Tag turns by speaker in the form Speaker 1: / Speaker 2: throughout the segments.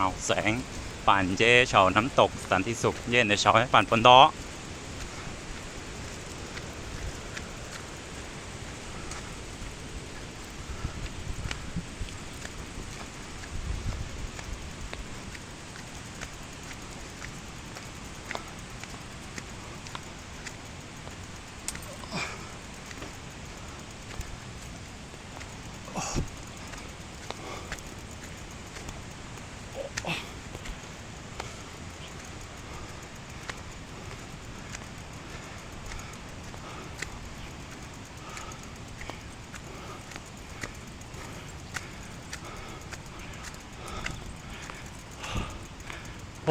Speaker 1: เอาแสงปั่นเจ๊เฉาน้ำตกสันติสุขเย็นในเฉาให้ปั่นปนดอ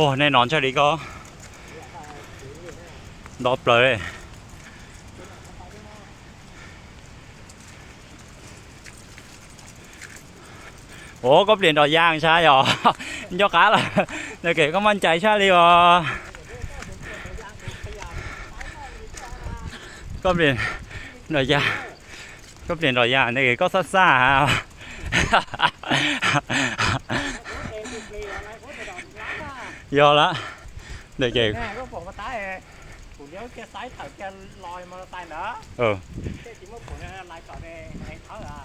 Speaker 1: อ้แน่นอนใช่หรือก็ดอบเลย โอ้ก็เปลี่ยนดอกย่างใช่หรอยกขาละเด็กเก๋ก็มั่นใจใช่หรือก็ก็เปลี่ยนดอกย่างก็เปลี่ยนดอกย่างเด็กเก๋ก็ซ่าซ่าๆ ยอละ เด็กเก๋
Speaker 2: แม่ก็ผมก็ตายผมเดี๋ยวแกซ้ายถ่ายแกลอยมอเตอร์ไซค์เหรอ
Speaker 1: เออ
Speaker 2: แกจริงว่าผมเนี่ยลายก่อนในในเท้าอะ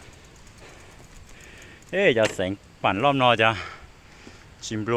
Speaker 1: เอ๊ะจะแสงปั่นรอบนอจะชิมบล